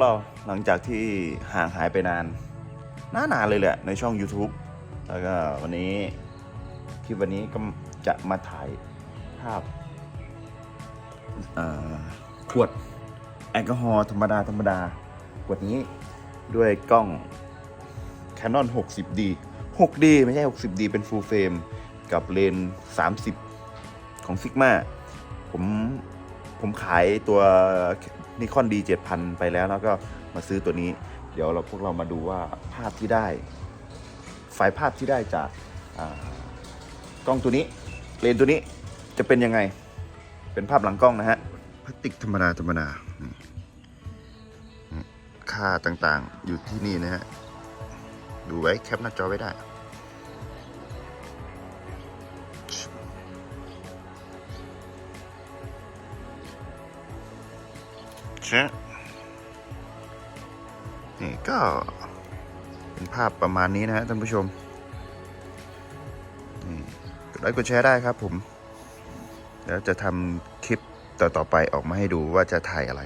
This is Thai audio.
เราหลังจากที่ห่างหายไปนานนานๆเลยแหละในช่อง YouTube แล้วก็วันนี้คลิปวันนี้ก็จะมาถ่ายภาพขวดแอลกอฮอล์ธรรมดา ธรรมดา ขวดนี้ด้วยกล้อง Canon 60D 6D ไม่ใช่ 60D เป็น full frame กับเลนส์30 ของ Sigma ผม ผมขายตัว Nikon D 7000ไปแล้วแล้วก็มาซื้อตัวนี้ เดี๋ยวเราพวกเรามาดูว่าภาพที่ได้ไฟล์ภาพที่ได้จากกล้องตัวนี้ เลนส์ตัวนี้จะเป็นยังไง เป็นภาพหลังกล้องนะฮะพลาสติกธรรมดาธรรมดานี่นี่ค่าต่างๆอยู่ที่นี่นะฮะ ดูไว้แคปหน้าจอไว้ได้ ชะนี่ก็เป็นภาพประมาณนี้นะฮะท่านผู้ชมนี่กดไลค์กดแชร์ได้ครับผม แล้วจะทำคลิปต่อๆไปออกมาให้ดูว่าจะถ่ายอะไร